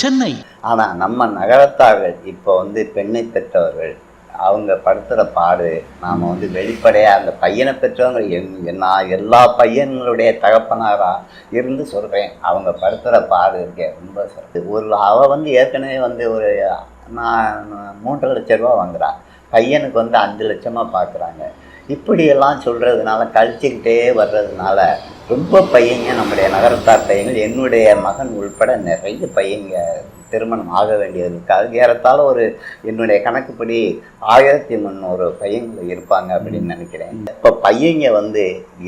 Chennai. ஆனால் நம்ம நகரத்தார்கள் இப்போ வந்து பெண்ணை பெற்றவர்கள் அவங்க படுத்துகிற பாடு நாம் வந்து வெளிப்படையாக அந்த பையனை பெற்றவங்க என் நான் எல்லா பையன்களுடைய தகப்பனாராக இருந்து சொல்கிறேன் அவங்க படுத்துகிற பாடு இருக்கே ரொம்ப சொல்றது. ஒரு அவள் வந்து ஏற்கனவே வந்து ஒரு நான் மூன்றரை லட்ச ரூபா வாங்குறான் பையனுக்கு வந்து அஞ்சு லட்சமாக பார்க்குறாங்க இப்படியெல்லாம் சொல்கிறதுனால கழிச்சுக்கிட்டே வர்றதுனால ரொம்ப பையங்க நம்முடைய நகரத்தார் பையங்கள் என்னுடைய மகன் உள்பட நிறைய பையங்க திருமணம் ஆக வேண்டியது இருக்காது ஏறத்தாழ ஒரு என்னுடைய கணக்குப்படி ஆயிரத்தி முந்நூறு பையங்கள் இருப்பாங்க அப்படின்னு நினைக்கிறேன். இப்போ பையங்க வந்து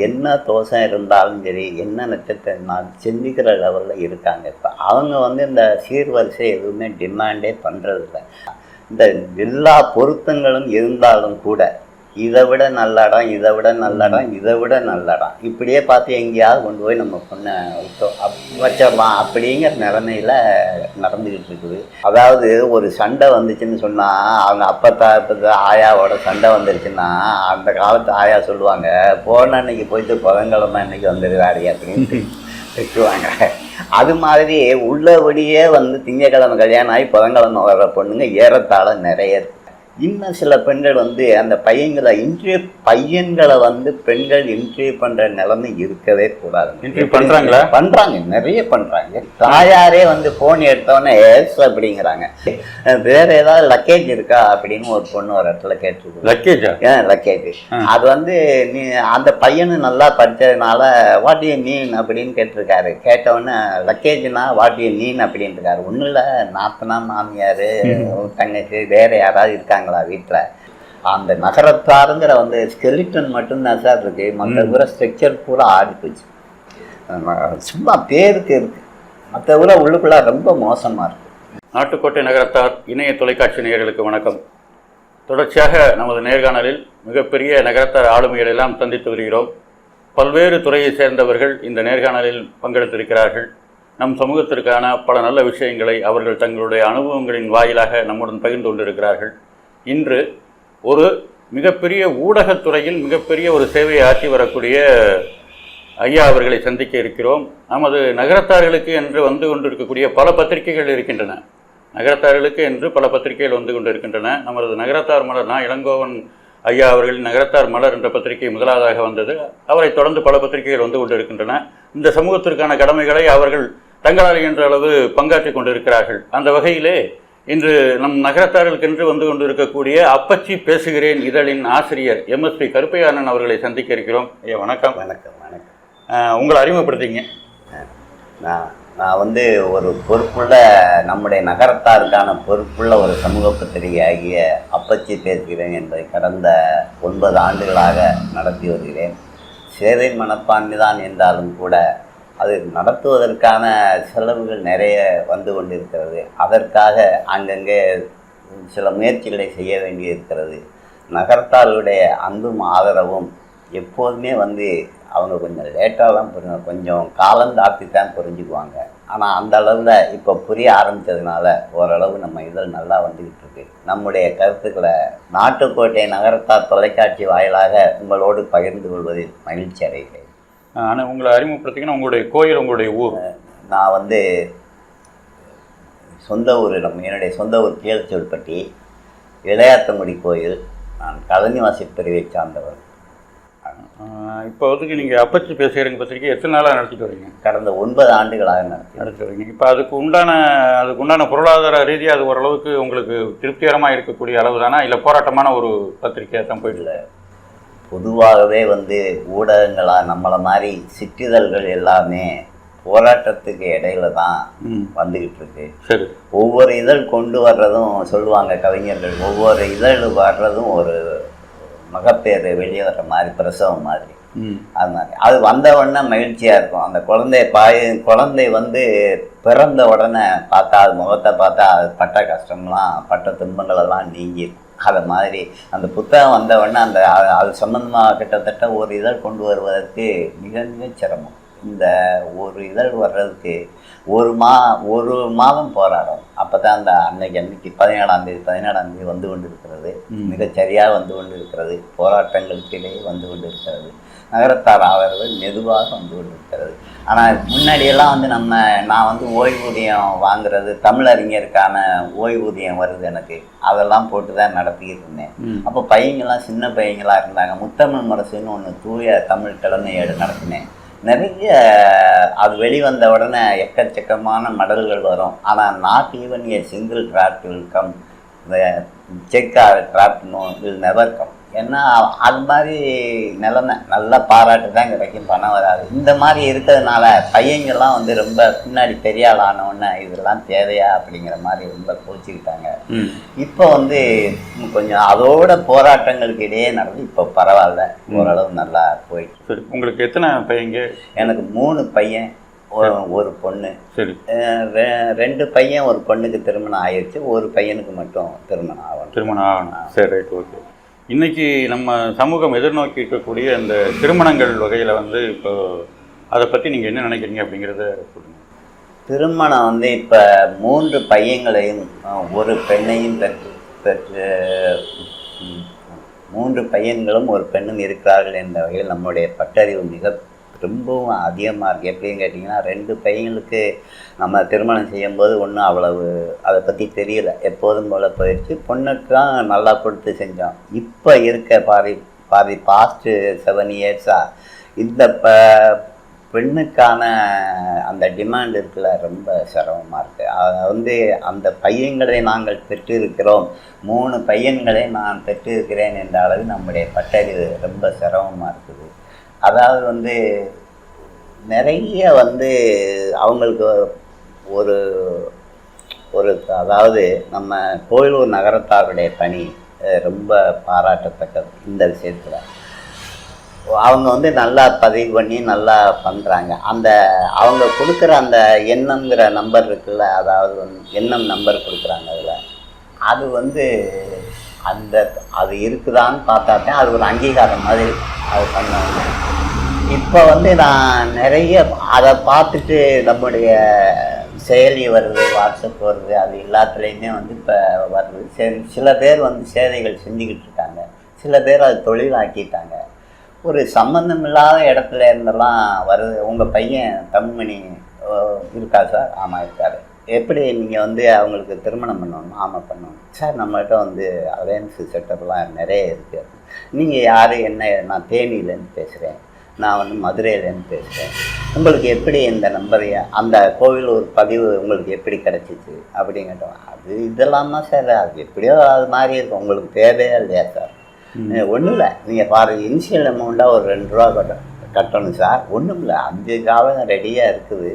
என்ன தோஷம் இருந்தாலும் சரி என்ன நட்சத்திரம் இருந்தாலும் சிந்திக்கிற லெவலில் இருக்காங்க. இப்போ அவங்க வந்து இந்த சீர்வரிசை எதுவுமே டிமாண்டே பண்ணுறதில்ல இந்த எல்லா பொருத்தங்களும் இருந்தாலும் கூட இதை விட நல்ல இடம் இதை விட நல்ல இடம் இதை விட நல்ல இடம் இப்படியே பார்த்து எங்கேயாவது கொண்டு போய் நம்ம பொண்ணை விட்டோம் அப் வச்சோமா? அப்படிங்கிற நிலமையில் நடந்துக்கிட்டு இருக்குது. அதாவது ஒரு சண்டை வந்துச்சுன்னு சொன்னால் அவங்க அப்பத்தா அப்பத்தா ஆயாவோட சண்டை வந்துருச்சுன்னா அந்த காலத்து ஆயா சொல்லுவாங்க போன அன்னைக்கு போயிட்டு புதன்கிழமை அன்னைக்கு வந்துடுவாரு அப்படின்ட்டு திட்டுவாங்க. அது மாதிரி உள்ளபடியே வந்து திங்கக்கிழமை கல்யாணம் ஆகி புதன்கிழமை வர்ற பொண்ணுங்க ஏறத்தாழ நிறைய இருக்கு இன்னும் சில பெண்கள் வந்து அந்த பையன்களை இன்டர்வியூ பையன்களை வந்து பெண்கள் இன்டர்வியூ பண்ற நிலைமை இருக்கவே கூடாது. Interview பண்றாங்களா? பண்றாங்க நிறைய பண்றாங்க. தாயாரே வந்து போன் எடுத்தோடனே எஸ் அப்படிங்கிறாங்க வேற ஏதாவது லக்கேஜ் இருக்கா அப்படின்னு ஒரு பொண்ணு ஒரு இடத்துல கேட்டுருக்கு. லக்கேஜா ஏன் லக்கேஜ் அது வந்து நீ அந்த பையனு நல்லா படித்ததுனால வாட் யூ மீன்? அப்படின்னு கேட்டிருக்காரு. கேட்டவுடனே லக்கேஜ்னா வாட் யூ மீன்? அப்படின்னு இருக்காரு ஒன்றும் இல்லை நாத்தனா மாமியார் தங்கச்சி வேற யாராவது இருக்காங்களா வீட்டில்? அந்த நகரத்தாருங்கிற வந்து ஸ்கெலிட்டன் மட்டும்தான் சார் இருக்கு. மற்ற பூரா ஸ்ட்ரக்சர் பூரா ஆடி போச்சு. சும்மா பேருக்கு இருக்கு. மற்ற பூரா உள்ளுக்குள்ள ரொம்ப மோசமா இருக்கு. நாட்டுக்கோட்டை நகரத்தார் இணைய தொலைக்காட்சி நேயர்களுக்கு வணக்கம். தொடர்ச்சியாக நமது நேர்காணலில் மிகப்பெரிய நகரத்தார் ஆளுமைகளை எல்லாம் சந்தித்து வருகிறோம். பல்வேறு துறையை சேர்ந்தவர்கள் இந்த நேர்காணலில் பங்கெடுத்திருக்கிறார்கள். நம் சமூகத்திற்கான பல நல்ல விஷயங்களை அவர்கள் தங்களுடைய அனுபவங்களின் வாயிலாக நம்முடன் பகிர்ந்து கொண்டிருக்கிறார்கள். இன்று ஒரு மிகப்பெரிய ஊடகத்துறையில் மிகப்பெரிய ஒரு சேவையை ஆற்றி வரக்கூடிய ஐயா அவர்களை சந்திக்க இருக்கிறோம். நமது நகரத்தார்களுக்கு என்று வந்து கொண்டிருக்கக்கூடிய பல பத்திரிகைகள் இருக்கின்றன. நகரத்தார்களுக்கு என்று பல பத்திரிகைகள் வந்து கொண்டிருக்கின்றன. நமது நகரத்தார் மலர் நான் இளங்கோவன் ஐயா அவர்களின் நகரத்தார் மலர் என்ற பத்திரிகை முதலாவதாக வந்தது. அவரை தொடர்ந்து பல பத்திரிகைகள் வந்து கொண்டிருக்கின்றன. இந்த சமூகத்திற்கான கடமைகளை அவர்கள் தங்களால் என்ற அளவு பங்காற்றிக் கொண்டிருக்கிறார்கள். அந்த வகையிலே இன்று நம் நகரத்தார்களுக்கென்று வந்து கொண்டிருக்கக்கூடிய அப்பச்சி பேசுகிறேன் இதழின் ஆசிரியர் எம்எஸ்பி கருப்பையானன் அவர்களை சந்திக்க இருக்கிறோம். ஐயா வணக்கம். வணக்கம் வணக்கம். உங்களை அறிமுகப்படுத்திங்க. நான் நான் வந்து ஒரு பொறுப்புள்ள நம்முடைய நகரத்தாருக்கான பொறுப்புள்ள ஒரு சமூக பத்திரிகை ஆகிய அப்பச்சி பேசுகிறேன் என்பதை கடந்த ஒன்பது ஆண்டுகளாக நடத்தி வருகிறேன். சேவை மனப்பான்மை தான் என்றாலும் கூட அது நடத்துவதற்கான செலவுகள் நிறைய வந்து கொண்டிருக்கிறது. அதற்காக அங்கங்கே சில முயற்சிகளை செய்ய வேண்டியிருக்கிறது. நகரத்தாருடைய அன்பும் ஆதரவும் எப்போதுமே வந்து அவங்க கொஞ்சம் லேட்டாக தான் புரியும் கொஞ்சம் காலம் தாத்தி தான் புரிஞ்சுக்குவாங்க. ஆனால் அந்த அளவில் இப்போ புரிய ஆரம்பித்ததுனால ஓரளவு நம்ம இதழ் நல்லா வந்துக்கிட்டு இருக்கு. நம்முடைய கருத்துக்களை நாட்டுக்கோட்டை நகரத்தார் தொலைக்காட்சி வாயிலாக உங்களோடு பகிர்ந்து கொள்வதில் மகிழ்ச்சி அடைகிறேன். ஆனால் உங்களை அறிமுகப்படுத்திங்கன்னா உங்களுடைய கோயில் உங்களுடைய ஊர். நான் வந்து சொந்த ஊர் நம்ம என்னுடைய சொந்த ஊர் கீழ்ச்சொல்பட்டி இளையாத்தங்குடி கோயில். நான் கலனிவாசி பிரிவை சார்ந்தவர். இப்போ வந்து நீங்கள் அப்பச்சி பேசுகிறேங்க பத்திரிக்கை. எத்தனை நாளாக நடத்திட்டு வரீங்க? கடந்த ஒன்பது ஆண்டுகளாக நடத்தி நடத்திட்டு வரீங்க. இப்போ அதுக்கு உண்டான அதுக்கு உண்டான பொருளாதார ரீதியாக அது ஓரளவுக்கு உங்களுக்கு திருப்திகரமாக இருக்கக்கூடிய அளவு தானா இல்லை போராட்டமான ஒரு பத்திரிக்கையாக தான் போயிட்டு பொதுவாகவே வந்து ஊடகங்களாக நம்மளை மாதிரி சிற்றிதழ்கள் எல்லாமே போராட்டத்துக்கு இடையில தான் வந்துக்கிட்டு இருக்கு. ஒவ்வொரு இதழ் கொண்டு வர்றதும் சொல்லுவாங்க கவிஞர்கள் ஒவ்வொரு இதழ் வர்றதும் ஒரு மகப்பேறு வெளியே வர்ற மாதிரி பிரசவம் மாதிரி. அது மாதிரி. அது வந்த உடனே மகிழ்ச்சியாக இருக்கும். அந்த குழந்தை பாய் குழந்தை வந்து பிறந்த உடனே பார்த்தா அது முகத்தை பார்த்தா அது பட்ட கஷ்டம்லாம் பட்ட துன்பங்கள் எல்லாம் நீங்கி அது மாதிரி. அந்த புத்தகம் வந்த உடனே அந்த அது- சம்பந்தமாக கிட்டத்தட்ட ஒரு இதழ் கொண்டு வருவதற்கு மிக மிக சிரமம். இந்த ஒரு இதழ் வர்றதுக்கு ஒரு மா ஒரு மாதம் போராடும் அப்போ தான் அந்த அன்னைக்கு அன்னைக்கு பதினேழாம் தேதி பதினேழாம் தேதி வந்து கொண்டு இருக்கிறது மிகச் சரியாக வந்து கொண்டு இருக்கிறது போராட்டங்களுக்கிடையே வந்து கொண்டு இருக்கிறது நகரத்தார் ஆதரவு மெதுவாக வந்து கொண்டு இருக்கிறது ஆனால் முன்னாடியெல்லாம் வந்து நம்ம நான் வந்து ஓய்வூதியம் வாங்குறது தமிழறிஞருக்கான ஓய்வூதியம் வருது எனக்கு. அதெல்லாம் போட்டு தான் நடத்திக்கிட்டு இருந்தேன். அப்போ பையங்கள்லாம் சின்ன பையங்களாக இருந்தாங்க. முத்தமிழ் முரசுன்னு ஒன்று தூய தமிழ் கிழமை ஏடு நடத்தினேன். நிறைய அது வெளிவந்த உடனே எக்கச்சக்கமான மடல்கள் வரும். ஆனால் not even a single draft will come cheque draft no will never come ஏன்னா அது மாதிரி நிலைமை நல்ல பாராட்டு தான் கிடைக்கும் பணம் வராது. இந்த மாதிரி இருக்கிறதுனால பையங்கள்லாம் வந்து ரொம்ப பின்னாடி பெரிய ஆள் ஆன உடனே இதெல்லாம் தேவையா அப்படிங்கிற மாதிரி ரொம்ப கோச்சிக்கிட்டாங்க. இப்போ வந்து கொஞ்சம் அதோட போராட்டங்களுக்கு இடையே நடந்து இப்போ பரவாயில்ல. ஓரளவு நல்லா போயிட்டு சரி உங்களுக்கு எத்தனை பையங்க? எனக்கு மூணு பையன் ஒரு- ஒரு பொண்ணு. சரி. ரெண்டு பையன் ஒரு பொண்ணுக்கு திருமணம் ஆயிடுச்சு ஒரு பையனுக்கு மட்டும் திருமணம் ஆகணும். திருமணம் ஆகணும். சரி ரைட் ஓகே. இன்றைக்கி நம்ம சமூகம் எதிர்நோக்கி இருக்கக்கூடிய அந்த திருமணங்கள் வகையில் வந்து இப்போ அதை பற்றி நீங்கள் என்ன நினைக்கிறீங்க அப்படிங்கிறத சொல்லுங்கள் திருமணம் வந்து இப்போ மூன்று பையங்களையும் ஒரு பெண்ணையும் பெற்று பெற்று மூன்று பையன்களும் ஒரு பெண்ணும் இருக்கிறார்கள் என்ற வகையில் நம்முடைய பட்டறிவு மிக ரொம்பவும் அதிகமாக இருக்குது எப்படின்னு கேட்டிங்கன்னா ரெண்டு பையங்களுக்கு நம்ம திருமணம் செய்யும்போது ஒன்றும் அவ்வளவு அதை பற்றி தெரியல. எப்போதும் போல் போயிடுச்சு. பொண்ணுக்கும் நல்லா கொடுத்து செஞ்சோம். இப்போ இருக்க பாதி பாதி பாஸ்ட்டு செவன் இயர்ஸாக இந்த ப பெண்ணுக்கான அந்த டிமாண்ட் இருக்குல்ல ரொம்ப சிரமமாக இருக்குது அதை வந்து அந்த பையன்களை நாங்கள் பெற்றிருக்கிறோம். மூணு பையன்களை நான் பெற்றிருக்கிறேன் என்ற அளவு நம்முடைய பட்டறிவு ரொம்ப சிரமமாக இருக்குது. அதாவது வந்து நிறைய வந்து அவங்களுக்கு ஒரு ஒரு அதாவது நம்ம கோயிலூர் நகரத்தாருடைய பணி ரொம்ப பாராட்டத்தக்கது இந்த விஷயத்தில். அவங்க வந்து நல்லா பதிவு பண்ணி நல்லா பண்ணுறாங்க அந்த அவங்க கொடுக்குற அந்த எண்ணங்கிற நம்பர் இருக்குல்ல அதாவது வந்து எண்ணம் நம்பர் கொடுக்குறாங்க அதில். அது வந்து அந்த அது இருக்குதான்னு பார்த்தா அது ஒரு அங்கீகாரம் மாதிரி அது பண்ணுவாங்க இப்போ வந்து நான் நிறைய அதை பார்த்துட்டு நம்முடைய செயலி வருது வாட்ஸ்அப் வருது அது எல்லாத்துலேயுமே வந்து இப்போ வருது. சரி சில பேர் வந்து சேவைகள் செஞ்சுக்கிட்டு இருக்காங்க. சில பேர் அது தொழிலாக்கிட்டாங்க. ஒரு சம்மந்தம் இல்லாத இடத்துல இருந்தெல்லாம் வருது. உங்கள் பையன் தமிழ்மணி இருக்கா சார்? ஆமாம் இருக்காரு. எப்படி நீங்கள் வந்து அவங்களுக்கு திருமணம் பண்ணணும் ஆமாம் பண்ணணும்? சார் நம்மகிட்ட வந்து அலையன்ஸு செட்டப்லாம் நிறைய இருக்குது நீங்கள் யார் என்ன நான் தேனியிலேருந்து பேசுகிறேன் நான் வந்து மதுரையிலேருந்து பேசுகிறேன் உங்களுக்கு எப்படி இந்த நம்பரை அந்த கோவில் ஒரு பதிவு உங்களுக்கு எப்படி கிடச்சிச்சு? அப்படின்னு கேட்டோம் அது இதெல்லாம் தான் சார் அது எப்படியோ அது மாதிரி இருக்கும். உங்களுக்கு தேவையா இல்லையா சார்? ஒன்றும் இல்லை. நீங்கள் பாரு இனிஷியல் அமௌண்ட்டாக ஒரு ரெண்டு ரூபா கட்டணும் கட்டணும் சார். ஒன்றும் இல்லை. அஞ்சு காலம் ரெடியாக இருக்குது.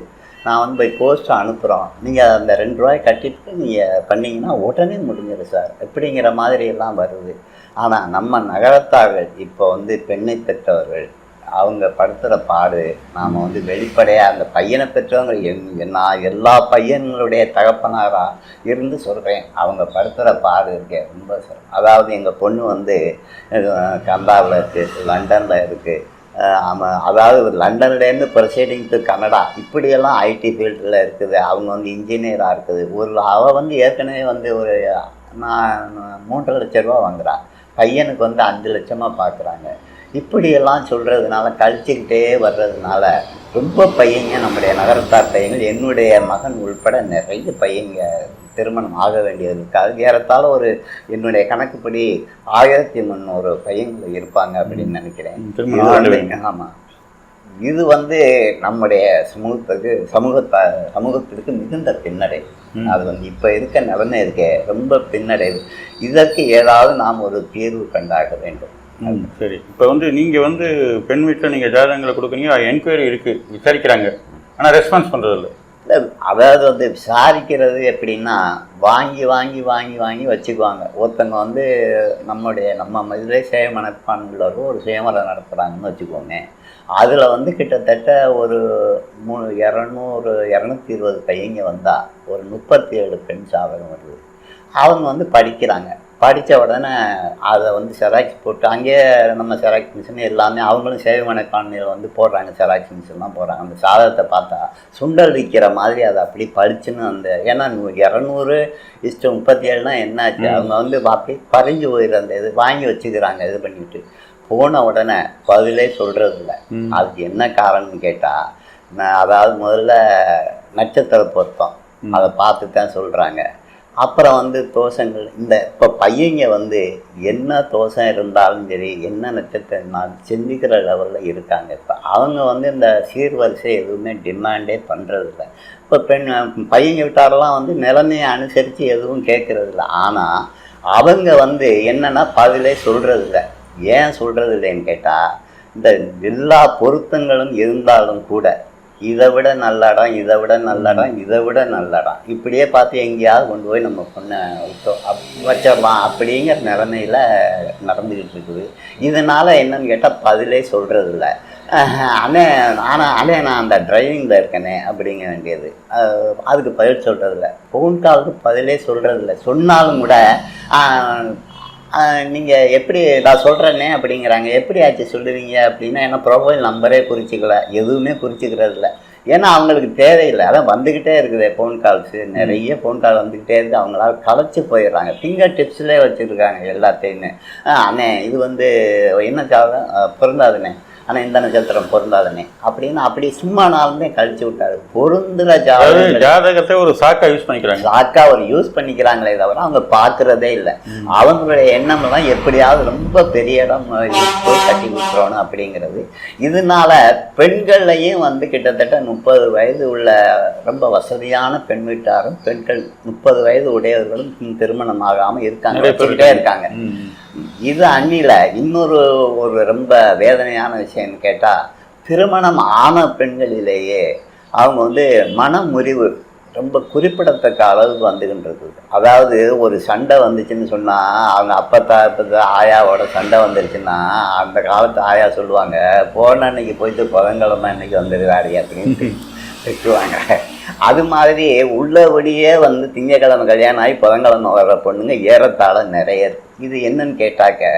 நான் வந்து போய் போஸ்ட்டு அனுப்புகிறோம் நீங்கள் அந்த ரெண்டு ரூபாய் கட்டிட்டு நீங்கள் பண்ணிங்கன்னா உடனே முடிஞ்சிடும் சார். இப்படிங்கிற மாதிரி எல்லாம் வருது. ஆனால் நம்ம நகரத்தார்கள் இப்போ வந்து பெண்ணை பெற்றவர்கள் அவங்க படுத்துகிற பாடு நாம் வந்து வெளிப்படையாக அந்த பையனை பெற்றவங்க என் நான் எல்லா பையன்களுடைய தகப்பனாராக இருந்து சொல்கிறேன் அவங்க படுத்துகிற பாடு இருக்கே ரொம்ப சார் அதாவது எங்கள் பொண்ணு வந்து கந்தாவில் இருக்குது லண்டனில் இருக்குது அதாவது லண்டன்லேருந்து ப்ரொசீடிங் டு கனடா இப்படியெல்லாம் ஐடி ஃபீல்டில் இருக்குது. அவங்க வந்து இன்ஜினியராக இருக்குது. ஒரு அவள் வந்து ஏற்கனவே வந்து ஒரு நான் மூன்றரை லட்ச ரூபா வாங்குறா. பையனுக்கு வந்து அஞ்சு லட்சமாக பார்க்குறாங்க இப்படியெல்லாம் சொல்கிறதுனால கழிச்சுக்கிட்டே வர்றதுனால ரொம்ப பையங்க நம்முடைய நகரத்தார் பையங்கள் என்னுடைய மகன் உள்பட நிறைய பையங்க திருமணம் ஆக வேண்டியது இருக்காது ஏறத்தாழ ஒரு என்னுடைய கணக்குப்படி ஆயிரத்தி முந்நூறு பையங்கள் இருப்பாங்க அப்படின்னு நினைக்கிறேன். திருமணம் இது வந்து- நம்முடைய சமூகத்துக்கு சமூகத்த சமூகத்திற்கு மிகுந்த பின்னடைவு அது வந்து இப்போ இருக்க நிலைமை இருக்கே ரொம்ப பின்னடைவு. இதற்கு ஏதாவது நாம் ஒரு தீர்வு கண்டாக வேண்டும். சரி. இப்போ வந்து நீங்கள் வந்து பெண் வீட்டில் நீங்கள் ஜாதகங்களை கொடுக்குறீங்க என்கொயரி இருக்குது விசாரிக்கிறாங்க. ஆனால் ரெஸ்பான்ஸ் பண்ணுறதில்ல இல்லை அதாவது வந்து விசாரிக்கிறது எப்படின்னா வாங்கி வாங்கி வாங்கி வாங்கி வச்சுக்குவாங்க. ஒருத்தங்க வந்து நம்முடைய நம்ம இதிலே சுய மனப்பான்மையுள்ளவர்கள் ஒரு சுயமரம் நடத்துகிறாங்கன்னு வச்சுக்கோங்க அதில் வந்து கிட்டத்தட்ட ஒரு மூ இரநூறு இரநூத்தி இருபது பையங்க வந்தால் ஒரு முப்பத்தி ஏழு பெண் சாதகம் வருது. அவங்க வந்து படிக்கிறாங்க. படித்த உடனே அதை வந்து செராக்ஸ் போட்டு அங்கேயே நம்ம செராக்ஸ் மிஷின் எல்லாமே அவங்களும் சேவை மனப்பான்மையில் வந்து போடுறாங்க செராக்ஸ் மிஷின்லாம் போடுறாங்க. அந்த சாதகத்தை பார்த்தா சுண்டல் விற்கிற மாதிரி அதை அப்படி பளிச்சுன்னு அந்த ஏன்னா இரநூறு இஷ்டம் முப்பத்தி ஏழுனா என்னாச்சு அவங்க வந்து அப்படி பறிஞ்சு போயிடுற அந்த இது வாங்கி வச்சுக்கிறாங்க இது பண்ணிட்டு. போன உடனே பதிலே சொல்கிறது இல்லை அதுக்கு என்ன காரணம்னு கேட்டால் அதாவது முதல்ல நட்சத்திர பொருத்தம். அதை பார்த்து தான் சொல்கிறாங்க அப்புறம் வந்து தோஷங்கள். இந்த இப்போ பையங்க வந்து என்ன தோஷம் இருந்தாலும் சரி என்ன நட்சத்திரம் சிந்திக்கிற லெவலில் இருக்காங்க. இப்போ அவங்க வந்து இந்த சீர்வரிசை எதுவுமே டிமாண்டே பண்ணுறதில்ல இப்போ பெண் பையங்க விட்டாரெல்லாம் வந்து நிலைமையை அனுசரித்து எதுவும் கேட்குறதில்ல. ஆனால் அவங்க வந்து என்னென்னா பதிலே சொல்கிறதில்ல ஏன் சொல்கிறது இல்லைன்னு கேட்டால் இந்த எல்லா பொருத்தங்களும் இருந்தாலும் கூட இதை விட நல்ல இடம் இதை விட நல்ல இடம் இதை விட நல்ல இடம் இப்படியே பார்த்து எங்கேயாவது கொண்டு போய் நம்ம பொண்ணை விட்டோம் அப் வச்சோமா அப்படிங்கிற நிலமையில் நடந்துக்கிட்டு இருக்குது. இதனால் என்னன்னு கேட்டால் பதிலே சொல்கிறது இல்லை அண்ணே ஆனால் அண்ணே நான் அந்த டிரைவிங்கில் இருக்கேனே அப்படிங்க வேண்டியது. அதுக்கு பதில் சொல்கிறதில்ல ஃபோன் காலுக்கு பதிலே சொல்கிறதில்ல சொன்னாலும் கூட நீங்கள் எப்படி நான் சொல்கிறேனே அப்படிங்கிறாங்க. எப்படி ஆச்சு சொல்லுவீங்க அப்படின்னா ஏன்னா ப்ரொஃபைல் நம்பரே குறிச்சிக்கல. எதுவுமே குறிச்சிக்கிறது இல்லை. ஏன்னா அவங்களுக்கு தேவையில்லை. அதான் வந்துக்கிட்டே இருக்குது ஃபோன் கால்ஸு நிறைய ஃபோன் கால் வந்துக்கிட்டே இருக்குது. அவங்களால களைச்சி போயிடுறாங்க. ஃபிங்கர் டிப்ஸ்லேயே வச்சுருக்காங்க எல்லாத்தையுமே. அண்ணே இது வந்து என்ன சாதம் பிறந்தாதுண்ணே ஆனால் இந்த நட்சத்திரம் பொருந்தாதுண்ணே அப்படின்னு அப்படி சும்மா நாளுமே கழிச்சு விட்டாரு. பொருந்துற ஜாதகம் ஜாதகத்தை ஒரு சாக்கா யூஸ் பண்ணிக்கிறாங்க. ஷாக்கா ஒரு யூஸ் பண்ணிக்கிறாங்களே தவிர அவங்க பார்க்கறதே இல்லை. அவங்களுடைய எண்ணம்லாம் எப்படியாவது ரொம்ப பெரிய இடம் போய் கட்டி கொடுத்துறணும் அப்படிங்கிறது. இதனால பெண்கள்லையும் வந்து கிட்டத்தட்ட முப்பது வயது உள்ள ரொம்ப வசதியான பெண் வீட்டாரும் பெண்கள் முப்பது வயது உடையவர்களும் திருமணம் ஆகாம இருக்காங்க இருக்காங்க. இது அன்னில இன்னொரு ஒரு ரொம்ப வேதனையான விஷயம்னு கேட்டால் திருமணம் ஆன பெண்களிலேயே அவங்க வந்து மனமுறிவு ரொம்ப குறிப்பிடத்தக்க அளவுக்கு வந்துகின்றது. அதாவது ஒரு சண்டை வந்துச்சுன்னு சொன்னால் அவங்க அப்பத்தா அப்பத்தா ஆயாவோட சண்டை வந்துருச்சுன்னா அந்த காலத்து ஆயா சொல்லுவாங்க போன அன்னைக்கு போயிட்டு புதன்கிழமை அன்னைக்கு வந்துடுவாரு அப்படின்ட்டு. திட்டுவாங்க அது மாதிரி உள்ளபடியே வந்து திங்கக்கிழமை கல்யாணம் ஆகி புதன்கிழமை வர்ற பொண்ணுங்க ஏறத்தாழ நிறைய இது என்னன்னு கேட்டாக்க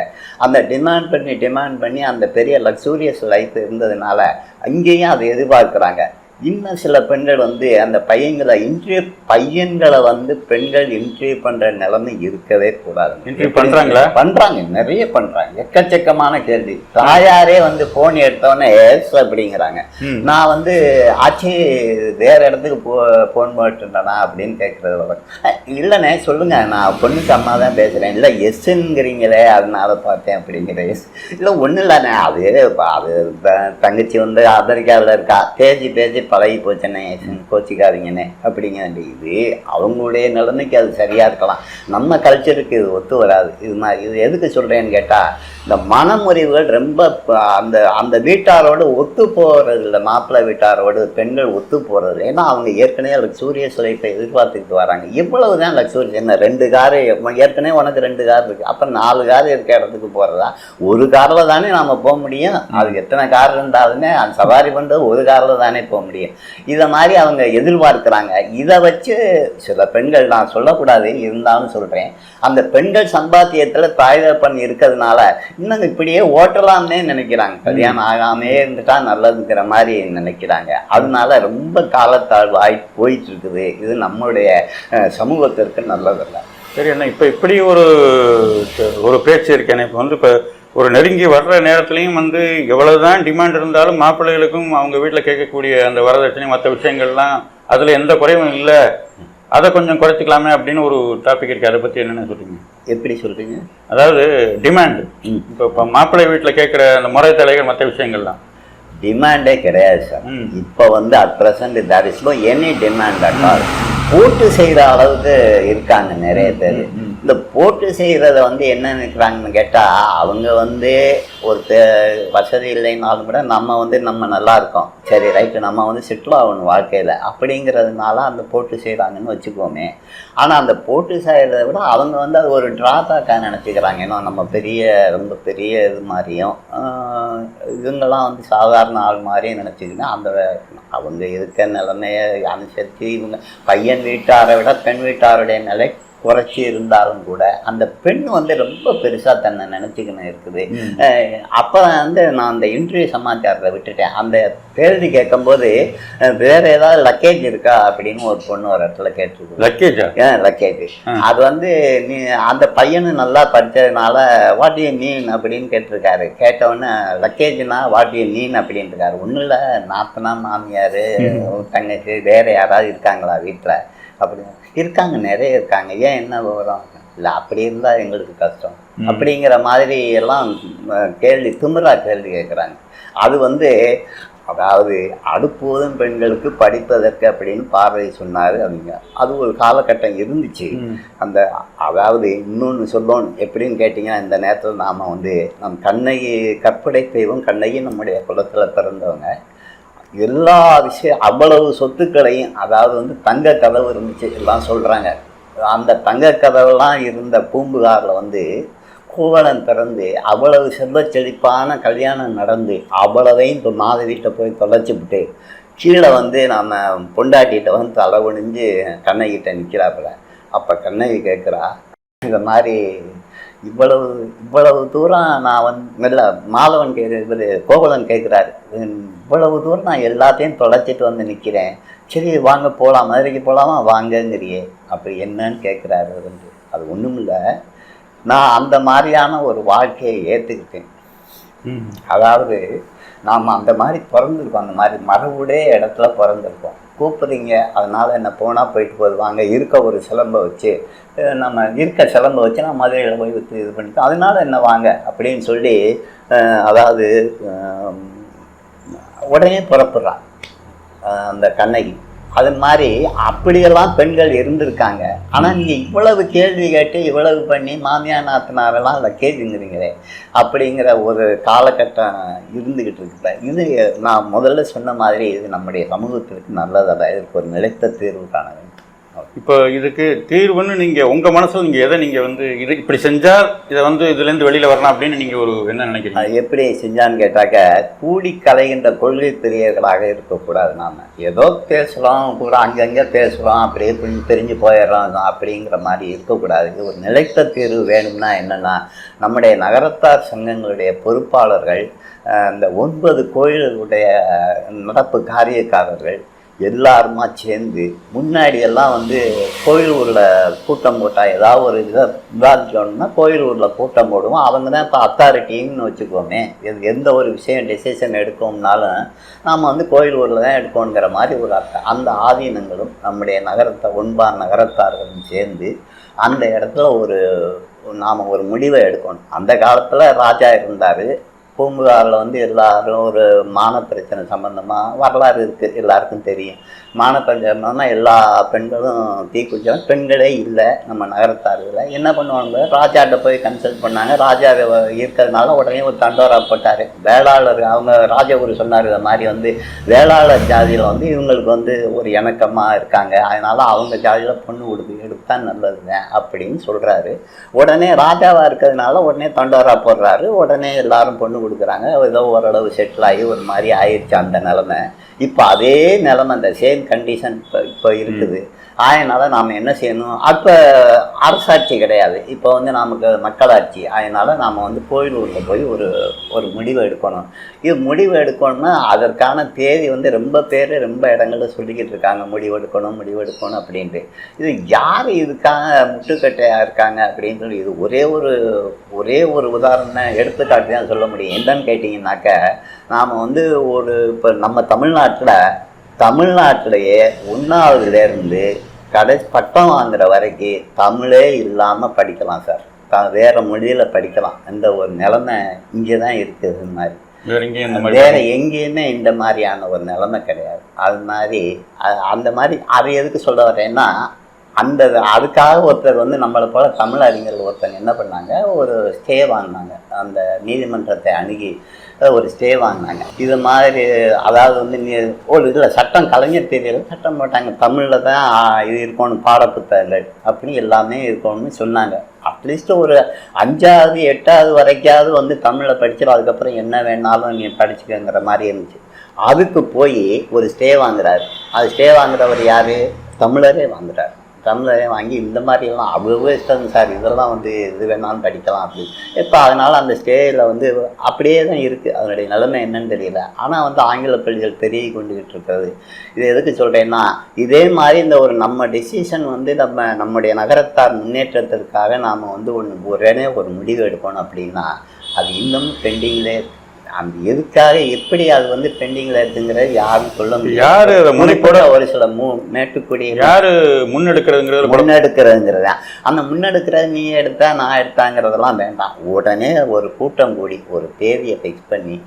அந்த டிமாண்ட் பண்ணி டிமாண்ட் பண்ணி அந்த பெரிய லக்ஸூரியஸ் லைஃப் இருந்ததுனால அங்கேயும் அதை எதிர்பார்க்குறாங்க. இன்னும் சில பெண்கள் வந்து அந்த பையன்களை இன்டர்வியூ பையன்களை வந்து பெண்கள் இன்டர்வியூ பண்ற நிலைமை இருக்கவே கூடாது Interview பண்றாங்களா? பண்றாங்க நிறைய பண்றாங்க. எக்கச்சக்கமான கேள்வி. தாயாரே வந்து போன் எடுத்தோன்னே எஸ் அப்படிங்கிறாங்க. நான் வந்து ஆச்சி வேற இடத்துக்கு போ ஃபோன் பண்ணிட்டுனா அப்படின்னு கேட்குறது இல்லைண்ணே சொல்லுங்க. நான் பொண்ணுக்கு அம்மா தான் பேசுறேன். இல்லை எஸ்ஸுங்கிறீங்களே அதனால பார்த்தேன் அப்படிங்கிற எஸ். இல்லை ஒன்றும் இல்லைண்ணே அது அது தங்கச்சி வந்து அமெரிக்காவில் இருக்கா. பேசி பேசி பழகி போச்சுண்ணே எஸ்ஸுன்னு கோச்சிக்காதீங்கண்ணே அப்படிங்க இது அவங்களுடைய நிலைமைக்கு அது சரியாக இருக்கலாம். நம்ம கல்ச்சருக்கு இது ஒத்து வராது. இது மாதிரி இது எதுக்கு சொல்றேன்னு கேட்டால் இந்த மனமுறிவுகள் ரொம்ப அந்த அந்த வீட்டாரோடு ஒத்து போகிறது இல்லை மாப்பிள்ளை வீட்டாரோடு பெண்கள் ஒத்து போகிறது ஏன்னா அவங்க ஏற்கனவே லக்ஸூரிய சுலைப்பை எதிர்பார்த்துக்கிட்டு வராங்க. இவ்வளவு தான் லக்ஸூரி என்ன ரெண்டு காரு ஏற்கனவே உனக்கு ரெண்டு கார் இருக்கு. அப்போ நாலு கார் இருக்க இடத்துக்கு போகிறதா ஒரு காரில் தானே நாம் போக முடியும். அதுக்கு எத்தனை கார் இருந்தாலுமே அந்த சவாரி பண்ணுறது ஒரு காரில் தானே போக முடியும். இதை மாதிரி அவங்க எதிர்பார்க்குறாங்க. இதை வச்சு சில பெண்கள் நான் சொல்லக்கூடாது இருந்தாலும் சொல்கிறேன் அந்த பெண்கள் சம்பாத்தியத்தில் தாய் தகப்பன் இருக்கிறதுனால இன்னும் இப்படியே ஓட்டலாம்னே நினைக்கிறாங்க. கல்யாணம் ஆகாமே இருந்துட்டா நல்லதுங்கிற மாதிரி நினைக்கிறாங்க. அதனால ரொம்ப காலத்தாழ்வு ஆகி போயிட்டு இருக்குது இது நம்மளுடைய சமூகத்திற்கு நல்லதல்ல. சரி அண்ணா இப்போ இப்படி ஒரு ஒரு பேச்சு இருக்கேனே இப்போ வந்து இப்போ ஒரு நெருங்கி வர்ற நேரத்துலையும் வந்து எவ்வளவுதான் டிமாண்ட் இருந்தாலும் மாப்பிள்ளைகளுக்கும் அவங்க வீட்டில் கேட்கக்கூடிய அந்த வரதட்சணை மற்ற விஷயங்கள்லாம் அதில் எந்த குறைவும் இல்லை. அதை கொஞ்சம் குறைச்சிக்கலாமே அப்படின்னு ஒரு டாபிக் இருக்கு. அதை பற்றி என்னென்ன சொல்றீங்க? எப்படி சொல்றீங்க? அதாவது டிமாண்ட் இப்போ இப்போ மாப்பிள்ளை வீட்டில் கேட்குற அந்த முறை தலைகள் மற்ற விஷயங்கள்லாம் டிமாண்டே கிடையாது சார். இப்போ வந்து at present there is no any demand at all போட்டு செய்கிற அளவுக்கு இருக்காங்க நிறைய பேர். இந்த போட்டு செய்கிறத வந்து என்ன நினைக்கிறாங்கன்னு கேட்டால் அவங்க வந்து ஒரு வசதி இல்லைனாலும் கூட நம்ம வந்து நம்ம நல்லா இருக்கோம். சரி ரைட்டு நம்ம வந்து செட்டில் ஆகணும் வாழ்க்கையில். அப்படிங்கிறதுனால அந்த போட்டு செய்கிறாங்கன்னு வச்சுக்கோமே. ஆனால் அந்த போட்டு செய்கிறத விட அவங்க வந்து அது ஒரு ட்ராபேக்காக நினச்சிக்கிறாங்க. ஏன்னா நம்ம பெரிய ரொம்ப பெரிய இது மாதிரியும் இவங்கெல்லாம் வந்து சாதாரண ஆள் மாதிரியும் நினச்சிக்கிட்டு அந்த அவங்க இருக்க நிலைமையை அனுசரித்து இவங்க பையன் வீட்டாரை விட பெண் வீட்டாருடைய நிலை குறைச்சி இருந்தாலும் கூட அந்த பெண் வந்து ரொம்ப பெருசாக தன்னை நினச்சிக்கின்னு இருக்குது. அப்போ வந்து நான் அந்த இன்டர்வியூ சமாச்சாரத்தை விட்டுட்டேன். அந்த கேள்வி கேட்கும்போது வேற ஏதாவது லக்கேஜ் இருக்கா அப்படின்னு ஒரு பொண்ணு ஒரு இடத்துல கேட்டிருக்கு லக்கேஜா லக்கேஜ் அது வந்து நீ அந்த பையனு நல்லா படித்ததுனால வாட் யூ மீன் அப்படின்னு கேட்டிருக்காரு. கேட்டவுடனே லக்கேஜ்னா வாட் யூ மீன் அப்படின்னு இருக்காரு ஒன்றும் இல்லை நாத்தனா மாமியார் தங்கச்சி வேற யாராவது இருக்காங்களா வீட்டில் அப்படி இருக்காங்க நிறைய இருக்காங்க. ஏன் என்ன விவரம்? இல்லை அப்படி இருந்தால் எங்களுக்கு கஷ்டம். அப்படிங்கிற மாதிரி எல்லாம் கேள்வி திமிரா கேள்வி கேட்குறாங்க. அது வந்து அதாவது அடுப்போதும் பெண்களுக்கு படிப்பதற்கு அப்படின்னு பார்வை சொன்னார் அவங்க. அது ஒரு காலகட்டம் இருந்துச்சு. அந்த அதாவது இன்னொன்று சொல்லணும். எப்படின்னு கேட்டிங்கன்னா இந்த நேரத்தில் நாம் வந்து நம் கண்ணகி கற்படை தெய்வம் கண்ணகி நம்முடைய குலத்தில் பிறந்தவங்க. எல்லா விஷயம் அவ்வளவு சொத்துக்களையும் அதாவது வந்து தங்க கதவு இருந்துச்சு எல்லாம் சொல்கிறாங்க அந்த தங்க கதவுலாம் இருந்த பூம்புகாரில் வந்து கூவலன் பிறந்து அவ்வளவு செல்வ செழிப்பான கல்யாணம் நடந்து அவ்வளவையும் இப்போ மாதவிட்ட போய் தொலைச்சிவிட்டு கீழே வந்து நம்ம பொண்டாட்டிகிட்ட வந்து தலை குனிஞ்சு கண்ணகிட்ட நிற்கிறாப்புல அப்போ கண்ணகி கேட்குறா இந்த மாதிரி இவ்வளவு இவ்வளவு தூரம் நான் வந்து இல்லை மாதவன் கே இவர் கோகுலன் கேட்குறாரு இவ்வளவு தூரம் நான் எல்லாத்தையும் தொலைச்சிட்டு வந்து நிற்கிறேன் சரி வாங்க போகலாம் மதுரைக்கு போகலாமா வாங்கங்கிறியே. அப்படி என்னன்னு கேட்குறாரு வந்து அது ஒன்றும் இல்லை. நான் அந்த மாதிரியான ஒரு வாழ்க்கையை ஏற்றுக்கிட்டேன் அதாவது நாம் அந்த மாதிரி பிறந்திருக்கோம். அந்த மாதிரி மரபுடைய இடத்துல பிறந்திருக்கோம். கூப்பிட்றீங்க அதனால் என்ன போனால் போயிட்டு போகுது வாங்க இருக்க ஒரு சிலம்பை வச்சு நம்ம இருக்க சிலம்பை வச்சு நான் மதுரையில் போய் விற்று இது பண்ணிட்டு அதனால் என்ன வாங்க? அப்படின்னு சொல்லி அதாவது உடனே புறப்படுறான் அந்த கண்ணகி. அது மாதிரி அப்படியெல்லாம் பெண்கள் இருந்திருக்காங்க. ஆனால் நீங்கள் இவ்வளவு கேள்வி கேட்டு இவ்வளவு பண்ணி மாமியார் நாத்தனாரெல்லாம் அதை கேள்விங்கிறீங்களே அப்படிங்கிற ஒரு காலகட்டம் இருந்துக்கிட்டு இருக்குல்ல இது நான் முதல்ல சொன்ன மாதிரி இது நம்முடைய சமூகத்திற்கு நல்லதல்ல. இதுக்கு ஒரு நிலைத்த தீர்வு காண இப்போ இதுக்கு தீர்வுன்னு நீங்கள் உங்கள் மனசில் நீங்கள் எதை நீங்கள் வந்து இது இப்படி செஞ்சால் இதை வந்து இதுலேருந்து வெளியில் வரணும் வரலாம் அப்படின்னு நீங்கள் ஒரு என்ன நினைக்கிறீங்க? எப்படி செஞ்சான்னு கேட்டாக்க கூடி கலைகின்ற கொள்கை பிரியர்களாக இருக்கக்கூடாது நாம். ஏதோ பேசுகிறோம் கூட அங்கங்கே பேசுகிறோம் அப்படியே கொஞ்சம் தெரிஞ்சு போயிடுறோம் அப்படிங்கிற மாதிரி இருக்கக்கூடாது. ஒரு நிலைத்த தீர்வு வேணும்னா என்னென்னா நம்முடைய நகரத்தார் சங்கங்களுடைய பொறுப்பாளர்கள் இந்த ஒன்பது கோயில்களுடைய நடப்பு காரியக்காரர்கள் எல்லாருமா சேர்ந்து முன்னாடியெல்லாம் வந்து கோயில் ஊரில் கூட்டம் போட்டால் ஏதாவது ஒரு இதை விவாதிக்கணும்னா கோயில் ஊரில் கூட்டம் போடுவோம். அவங்க தான் இப்போ அத்தாரிட்டின்னு வச்சுக்கோமே. எது எந்த ஒரு விஷயம் டெசிஷன் எடுக்கணும்னாலும் நாம் வந்து கோயில் ஊரில் தான் எடுக்கணுங்கிற மாதிரி ஒரு அர்த்தம். அந்த ஆதீனங்களும் நம்முடைய நகரத்தை ஒன்பார் நகரத்தார்களும் சேர்ந்து அந்த இடத்துல ஒரு நாம் ஒரு முடிவை எடுக்கணும். அந்த காலத்தில் ராஜா இருந்தார். பூம்புகாரில் வந்து எல்லாரும் ஒரு மான பிரச்சனை சம்மந்தமாக வரலாறு இருக்குது எல்லாருக்கும் தெரியும். மான பிரச்சனைனா எல்லா பெண்களும் தீக்குச்சம் பெண்களே இல்லை நம்ம நகரத்தாரில். என்ன பண்ணுவாங்க? ராஜாட்ட போய் கன்சல்ட் பண்ணாங்க. ராஜா இருக்கிறதுனால உடனே ஒரு தண்டோரா போட்டார். வேளாளர் அவங்க ராஜகுரு சொன்னார் இதை மாதிரி வந்து வேளாளர் ஜாதியில் வந்து இவங்களுக்கு வந்து ஒரு இணக்கமாக இருக்காங்க. அதனால் அவங்க ஜாதியில் பொண்ணு கொடுத்து எடுத்தா நல்லதுங்க அப்படின்னு சொல்கிறாரு உடனே ராஜாவாக இருக்கிறதுனால உடனே தண்டோரா போடுறாரு. உடனே எல்லாரும் பொண்ணு கொடுக்குறாங்க. ஏதோ ஓரளவு செட்டில் ஆகி ஒரு மாதிரி ஆயிடுச்சு அந்த நிலமை. இப்போ அதே நிலமை அந்த சேம் கண்டிஷன் இப்போ இப்போ இருக்குது. அதனால் நாம் என்ன செய்யணும்? அப்போ அரசாட்சி கிடையாது. இப்போ வந்து நமக்கு மக்களாட்சி. அதனால் நாம் வந்து கோயிலூரில் போய் ஒரு ஒரு முடிவு எடுக்கணும். இது முடிவு எடுக்கணும்னா அதற்கான தேதி வந்து ரொம்ப பேர் ரொம்ப இடங்களில் சொல்லிக்கிட்டு இருக்காங்க. முடிவு எடுக்கணும் முடிவு எடுக்கணும் அப்படின்ட்டு. இது யார் இதுக்காக முட்டுக்கட்டையாக இருக்காங்க அப்படின்னு சொல்லி இது ஒரே ஒரு ஒரே ஒரு உதாரணம் எடுத்துக்காட்டு தான் சொல்ல முடியும். என்னன்னு கேட்டிங்கனாக்க நாம் வந்து ஒரு இப்போ நம்ம தமிழ்நாட்டில் தமிழ்நாட்டிலேயே ஒன்றாவதுலேருந்து கடை பட்டம் வாங்குற வரைக்கும் தமிழே இல்லாமல் படிக்கலாம் சார். த வேறு மொழியில் படிக்கலாம். அந்த ஒரு நிலைமை இங்கே தான் இருக்குது மாதிரி. வேற எங்கேயும் இந்த மாதிரி வேற எங்கேயுமே இந்த மாதிரியான ஒரு நிலைமை கிடையாது. அது மாதிரி அந்த மாதிரி அதை எதுக்கு சொல்ல வரேன்னா அந்த அதுக்காக ஒருத்தர் வந்து நம்மளை போல தமிழ் அறிஞர்கள் ஒருத்தங்க என்ன பண்ணாங்க? ஒரு ஸ்டே வாங்கினாங்க. அந்த நீதிமன்றத்தை அணுகி ஒரு ஸ்டே வாங்கினாங்க. இது மாதிரி அதாவது வந்து நீ ஒரு இதில் சட்டம் கலைஞர் தெரியல சட்டம் போட்டாங்க. தமிழில் தான் இது இருக்கணும் பாடப்புத்தகம் அப்படின்னு எல்லாமே இருக்கணும்னு சொன்னாங்க. அட்லீஸ்ட் ஒரு அஞ்சாவது எட்டாவது வரைக்காவது வந்து தமிழில் படிச்சிடும் அதுக்கப்புறம் என்ன வேணாலும் நீ படிச்சுக்கங்கிற மாதிரி இருந்துச்சு. அதுக்கு போய் ஒரு ஸ்டே வாங்குறாரு. அது ஸ்டே வாங்குறவர் யாரு? தமிழரே வாங்குறாரு. தமிழரே வாங்கி இந்த மாதிரிலாம் அவ்வளோ இஷ்டம் சார். இதெல்லாம் வந்து இது வேணாலும் படிக்கலாம் அப்படி. இப்போ அதனால் அந்த ஸ்டேஜில் வந்து அப்படியே தான் இருக்குது அதனுடைய நிலைமை என்னன்னு தெரியல. ஆனால் வந்து ஆங்கில பள்ளிகள் பெருகி கொண்டுகிட்டு இருக்கிறது. இது எதுக்கு சொல்கிறேன்னா இதே மாதிரி இந்த ஒரு நம்ம டெசிஷன் வந்து நம்ம நம்முடைய நகரத்தார் முன்னேற்றத்திற்காக நாம் வந்து ஒன்று உடனே ஒரு முடிவு எடுக்கணும் அப்படின்னா அது இன்னும் பெண்டிங்லே அந்த எதுக்காக எப்படி அது வந்து பெண்டிங்கில் இருக்குங்கிறது யாரும் சொல்ல முடியாது. யாரு அதை முனைப்போட ஒரு சில மூ மேட்டுக்குடி யாரு முன்னெடுக்கிறதுங்கிறது முன்னெடுக்கிறதுங்கிறது அந்த முன்னெடுக்கிறது நீ எடுத்தா நான் எடுத்தாங்கிறதெல்லாம் வேண்டாம். உடனே ஒரு கூட்டம் கூடி ஒரு தேதியை ஃபிக்ஸ் பண்ணி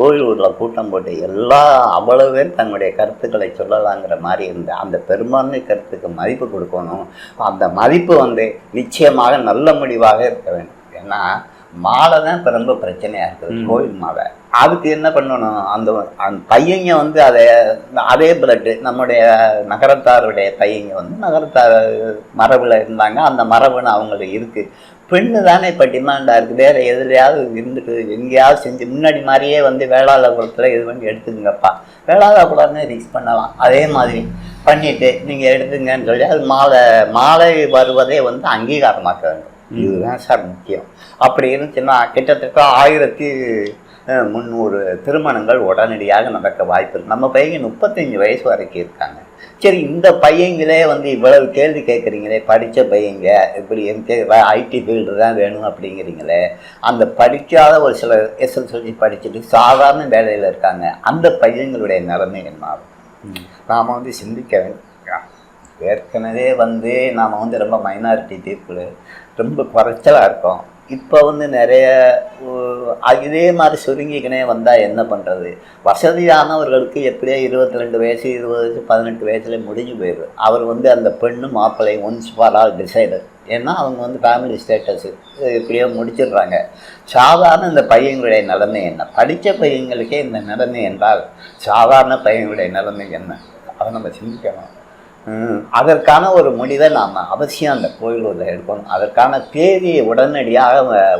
கோயிலூரில் கூட்டம் போட்டு எல்லா அவ்வளவு பேர் தங்களுடைய கருத்துக்களை சொல்லலாங்கிற மாதிரி இருந்த அந்த பெரும்பான்மை கருத்துக்கு மதிப்பு கொடுக்கணும். அந்த மதிப்பு வந்து நிச்சயமாக நல்ல முடிவாக இருக்க வேண்டும். ஏன்னா மாலை தான் இப்போ ரொம்ப பிரச்சனையாக இருக்குது கோயில் மாலை. அதுக்கு என்ன பண்ணணும்? அந்த அந்த பையங்க வந்து அதை அதே பிளட்டு நம்முடைய நகரத்தாருடைய பையங்க வந்து நகரத்தார் மரபில் இருந்தாங்க. அந்த மரபுன்னு அவங்களுக்கு இருக்குது பெண்ணு தானே இப்போ டிமாண்டாக இருக்குது வேறு எதுலையாவது இருந்துட்டு எங்கேயாவது செஞ்சு முன்னாடி மாதிரியே வந்து வேளாளபுரத்தில் இது பண்ணி எடுத்துக்கங்கப்பா. வேளாளபுரம்னு ரிக்ஸ் பண்ணலாம். அதே மாதிரி பண்ணிட்டு நீங்கள் எடுத்துங்கன்னு சொல்லி அது மாலை மாலை வருவதே வந்து அங்கீகாரமாக்க வேண்டும் இதுதான் சார் முக்கியம். அப்படி இருந்துச்சுன்னா கிட்டத்தட்ட ஆயிரத்தி முந்நூறு திருமணங்கள் உடனடியாக நடக்க வாய்ப்பு இருக்கு. நம்ம பையங்க முப்பத்தஞ்சு வயசு வரைக்கும் இருக்காங்க. சரி இந்த பையங்களே வந்து இவ்வளவு கேள்வி கேட்குறீங்களே படித்த பையங்க இப்படி எந்த ஐடி ஃபீல்டு தான் வேணும் அப்படிங்கிறீங்களே அந்த படிக்காத ஒரு சில எஸ்எல்சி படிச்சுட்டு சாதாரண வேலையில் இருக்காங்க அந்த பையங்களுடைய நிலைமை என்ன நாம் வந்து சிந்திக்க ஏற்கனவே வந்து நாம் வந்து ரொம்ப மைனாரிட்டி பீப்புள் ரொம்ப குறைச்சலாக இருக்கும். இப்போ வந்து நிறைய இதே மாதிரி சுருங்கிக்கினே வந்தால் என்ன பண்ணுறது வசதியானவர்களுக்கு எப்படியோ இருபத்தி ரெண்டு வயசு இருபது வயசு பதினெட்டு வயசுல முடிஞ்சு போயிடுது. அவர் வந்து அந்த பெண்ணு மாப்பிள்ளை ஒன்ஸ் ஃபார் ஆல் டிசைடர் ஏன்னா அவங்க வந்து ஃபேமிலி ஸ்டேட்டஸு எப்படியோ முடிச்சிடுறாங்க. சாதாரண இந்த பையங்களுடைய நிலைமை என்ன? படித்த பையங்களுக்கே இந்த நிலைமை என்றால் சாதாரண பையங்களுடைய நிலைமை என்ன? அதை நம்ம சிந்திக்கணும். அதற்கான ஒரு முடிவை நாம் அவசியம் அந்த கோயிலூரில் எடுக்கணும். அதற்கான தேதியை உடனடியாக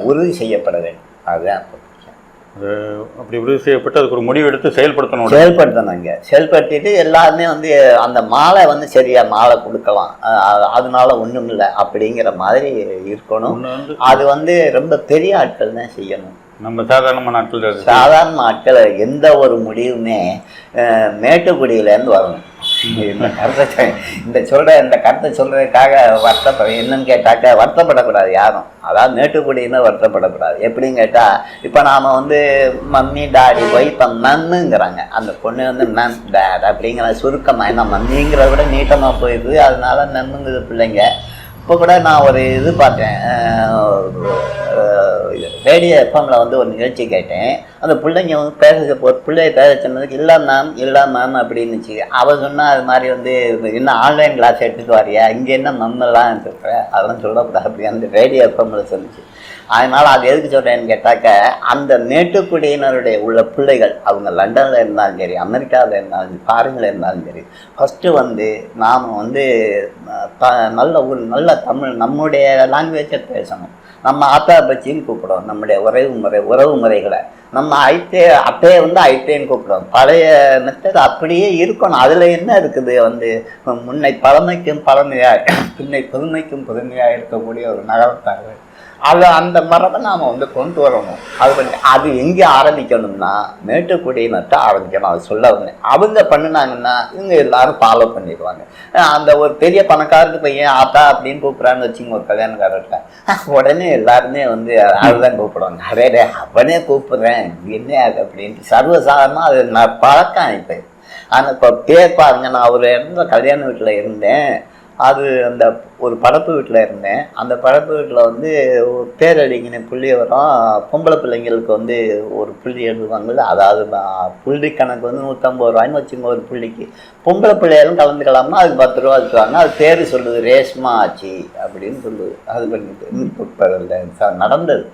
உறுதி செய்யப்பட வேண்டும். அதுதான் அப்படி உறுதி செய்யப்பட்டு அதுக்கு ஒரு முடிவு எடுத்து செயல்படுத்தணும் செயல்படுத்தணும் இங்கே. செயல்படுத்திட்டு எல்லாருமே வந்து அந்த மாலை வந்து சரியா மாலை கொடுக்கலாம். அதனால ஒன்றும் இல்லை அப்படிங்கிற மாதிரி இருக்கணும். அது வந்து ரொம்ப பெரிய ஆட்கள் தான் செய்யணும். நம்ம சாதாரணமான இருக்கு. சாதாரண ஆட்கள் எந்த ஒரு முடிவுமே மேட்டுக்குடியிலேருந்து வரணும். இந்த கருத்தை இந்த சொல்ற இந்த கருத்தை சொல்றதுக்காக வருத்தப்பட என்னன்னு கேட்டாக்க வருத்தப்படக்கூடாது யாரும். அதாவது மேட்டுக்குடின்னு வருத்தப்படக்கூடாது. எப்படின்னு கேட்டால் இப்போ நாம் வந்து மம்மி டாடி ஒய்ஃப் நன்னுங்கிறாங்க. அந்த பொண்ணு வந்து மேம் டேட் அப்படிங்கிற சுருக்கமாக ஏன்னா மம்மிங்கிறத விட நீட்டமாக போயிடுது அதனால நம்முங்குது பிள்ளைங்க. இப்போ கூட நான் ஒரு இது பார்த்தேன். ரேடியோ எஃப்எம்ல வந்து ஒரு நிகழ்ச்சி கேட்டேன். அந்த பிள்ளைங்க வந்து பேச ஒரு பிள்ளைய பேச சொன்னதுக்கு இல்லை மேம் இல்லை மேம் அப்படின்னுச்சு அவள் சொன்னால் அது மாதிரி வந்து என்ன ஆன்லைன் கிளாஸ் எடுத்துட்டு வரியா? இங்கே என்ன மம்மெல்லாம் சொல்கிற அதெல்லாம் சொல்லக்கூடாது அப்படி அந்த ரேடியோ எஃப்எம்ல சொல்லுச்சு அதனால் அது எதுக்கு சொல்கிறேன்னு கேட்டாக்க அந்த மேட்டுக்குடியினருடைய உள்ள பிள்ளைகள் அவங்க லண்டனில் இருந்தாலும் சரி அமெரிக்காவில் இருந்தாலும் சரி ஃபாரினில் இருந்தாலும் சரி ஃபஸ்ட்டு வந்து நாம் வந்து த நல்ல ஒரு நல்ல தமிழ் நம்முடைய லாங்குவேஜை பேசணும். நம்ம ஆத்தா பச்சின்னு கூப்பிடுவோம் நம்முடைய உறவு முறை உறவு முறைகளை. நம்ம ஐத்தே அப்பயே வந்து ஐத்தேன்னு கூப்பிடுவோம் பழைய மெத்தட் அப்படியே இருக்கணும். அதில் என்ன இருக்குது வந்து முன்னை பழமைக்கும் பழமையாக பின்னை புதுமைக்கும் புதுமையாக இருக்கக்கூடிய ஒரு நகரத்தார்கள். அது அந்த மரபை நாம் வந்து கொண்டு வரணும். அது பண்ணி அது எங்கே ஆரம்பிக்கணும்னா மேட்டுக்குடியினர்கிட்ட ஆரம்பிக்கணும். அது சொல்ல வந்தேன். அவங்க பண்ணினாங்கன்னா இவங்க எல்லாரும் ஃபாலோ பண்ணிடுவாங்க. அந்த ஒரு பெரிய பணக்காரருக்கு பையன் ஆத்தா அப்படின்னு கூப்பிட்றான்னு வச்சுங்க ஒரு கல்யாணக்காரர்கிட்ட. உடனே எல்லாருமே வந்து அதுதான் கூப்பிடுவாங்க. அரே டே அவனே கூப்பிடுறேன். என்ன அது அப்படின்ட்டு. சர்வசாதாரணமாக அது நான் பழக்கம் இப்போ. ஆனால் இப்போ பேர் பாருங்க நான் ஒரு இடத்துல கல்யாண வீட்டில் இருந்தேன். அது அந்த ஒரு படப்பு வீட்டில் இருந்தேன். அந்த படப்பு வீட்டில் வந்து பேரடிங்கின புள்ளி வரும் பொம்பளை பிள்ளைங்களுக்கு வந்து ஒரு புள்ளி எழுதுவாங்கல்ல அதாவது புள்ளி கணக்கு வந்து நூற்றம்பது ரூபாய்ன்னு வச்சுங்க ஒரு புள்ளிக்கு. பொம்பளை பிள்ளைகளும் கலந்துக்கலாம்னா அதுக்கு பத்து ரூபா வச்சுருவாங்க அது பேர் சொல்லுது ரேஷ்மா ஆச்சி அப்படின்னு சொல்லுது. அது பண்ணிட்டு நடந்தது.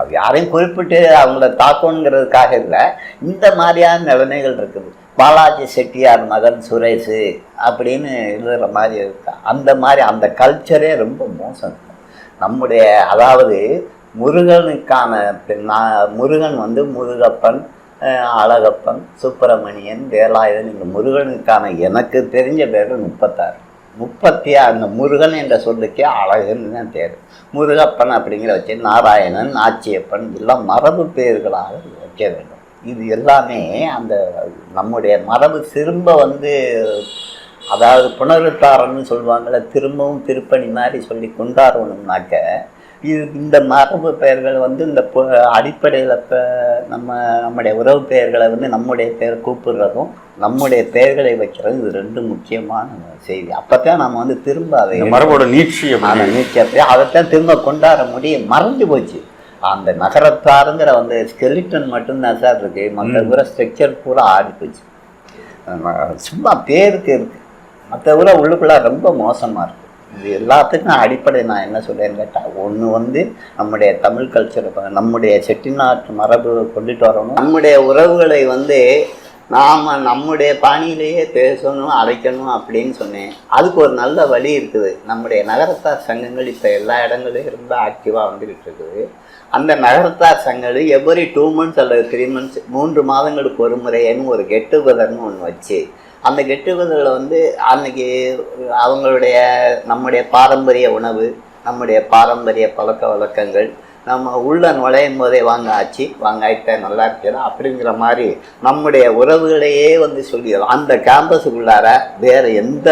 அது யாரையும் குறிப்பிட்டு அவங்கள தாக்கணுங்கிறதுக்காக இல்லை. இந்த மாதிரியான நிலைமைகள் இருக்குது. பாலாஜி செட்டியார் மகன் சுரேஷ் அப்படின்னு எழுதுகிற மாதிரி இருக்கு? அந்த மாதிரி அந்த கல்ச்சரே ரொம்ப மோசம். நம்முடைய அதாவது முருகனுக்கான பெ- நா- முருகன் வந்து முருகப்பன் அழகப்பன் சுப்பிரமணியன் வேலாயுதன் இந்த முருகனுக்கான எனக்கு தெரிஞ்ச பேர் முப்பத்தாறு. முப்பத்தி அந்த முருகன் என்ற சொல்லுக்கே அழகுன்னு தான் பேர். முருகப்பன் அப்படிங்கிற வச்சு நாராயணன் ஆச்சியப்பன் எல்லாம் மரபு பேர்களாக வைக்க வேண்டும். இது எல்லாமே அந்த நம்முடைய மரபு திரும்ப வந்து அதாவது புனருத்தாரம்னு சொல்லுவாங்கள்ல திரும்பவும் திருப்பணி மாதிரி சொல்லி கொண்டாடணும்னாக்க இது இந்த மரபு பெயர்கள் வந்து இந்த அடிப்படையில் இப்போ நம்ம நம்முடைய உறவு பெயர்களை வந்து நம்முடைய பெயர் கூப்பிடுறதும் நம்முடைய பெயர்களை வைக்கிறது இது ரெண்டு முக்கியமான செய்தி. அப்பதான் நம்ம வந்து திரும்ப அதை மரபோட நீட்சி நீச்சத்தை அதைத்தான் திரும்ப கொண்டாட முடியும். மறைஞ்சு போச்சு. அந்த நகரத்தாருங்கிற வந்து ஸ்கெலிட்டன் மட்டும்தான் சார் இருக்கு. மற்ற பூரா ஸ்ட்ரக்சர் பூரா ஆடி போச்சு. சும்மா பேருக்கு இருக்கு. மற்ற பூரா உள்ளுக்குள்ள ரொம்ப மோசமா இருக்கு. இது எல்லாத்துக்கும் அடிப்படை நான் என்ன சொல்றேன்னு கேட்டால் ஒன்று வந்து நம்முடைய தமிழ் கல்ச்சரை நம்முடைய செட்டிநாட்டு மரபு கொண்டுட்டு வரணும். நம்முடைய உறவுகளை வந்து நாம் நம்முடைய பாணியிலேயே பேசணும் அழைக்கணும் அப்படின்னு சொன்னேன். அதுக்கு ஒரு நல்ல வழி இருக்குது. நம்முடைய நகரத்தார் சங்கங்கள் இப்போ எல்லா இடங்களையும் ரொம்ப ஆக்டிவாக வந்துக்கிட்டு இருக்குது. அந்த நகரத்தார் சங்கடு எவ்வரி டூ மந்த்ஸ் அல்லது த்ரீ மந்த்ஸ் மூன்று மாதங்களுக்கு ஒரு முறைன்னு ஒரு கெட் டுகெதர்னு ஒன்று வச்சு அந்த கெட் டுகெதரில் வந்து அன்னைக்கு அவங்களுடைய நம்முடைய பாரம்பரிய உணவு நம்முடைய பாரம்பரிய பழக்க வழக்கங்கள் நம்ம உள்ள நுழையும் போதே வாங்க ஆச்சு வாங்க ஆயிட்ட நல்லா இருக்கிறா அப்படிங்கிற மாதிரி நம்முடைய உறவுகளையே வந்து சொல்லிடலாம். அந்த கேம்பஸுக்குள்ளார வேறு எந்த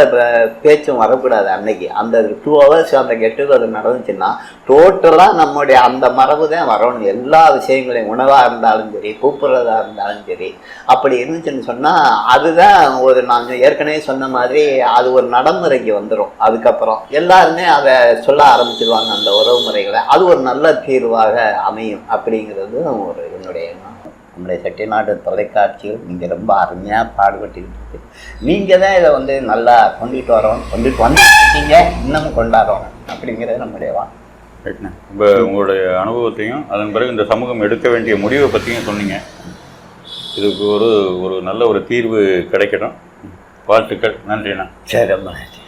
பேச்சும் வரக்கூடாது அன்னைக்கு. அந்த டூ ஹவர்ஸ் அந்த கெட்டுவது நடந்துச்சுன்னா டோட்டலாக நம்முடைய அந்த மரபு தான் வரணும். எல்லா விஷயங்களையும் உணவாக இருந்தாலும் சரி கூப்பிட்றதா இருந்தாலும் சரி அப்படி இருந்துச்சுன்னு சொன்னால் அதுதான் ஒரு நாங்கள் ஏற்கனவே சொன்ன மாதிரி அது ஒரு நடைமுறைக்கு வந்துடும் அதுக்கப்புறம் எல்லாருமே அதை சொல்ல ஆரம்பிச்சிடுவாங்க அந்த உறவு முறைகளை. அது ஒரு நல்ல தீர்வு. தீர்வாக அமையும் அப்படிங்கிறது ஒரு என்னுடைய எண்ணம். நம்முடைய செட்டிநாடு தொலைக்காட்சியில் நீங்கள் ரொம்ப அருமையாக பாடுபட்டுக்கிட்டு இருக்கு. நீங்கள் தான் இதை வந்து நல்லா கொண்டுட்டு வரோம் கொண்டுட்டு வந்துருக்கீங்க இன்னமும் கொண்டாடுறோம் அப்படிங்கிறது நம்முடைய வா இப்போ உங்களுடைய அனுபவத்தையும் அதன் பிறகு இந்த சமூகம் எடுக்க வேண்டிய முடிவை பற்றியும் சொன்னீங்க. இதுக்கு ஒரு ஒரு நல்ல ஒரு தீர்வு கிடைக்கட்டும். வாழ்த்துக்கள். நன்றிண்ணா. சரி ரொம்ப நன்றி.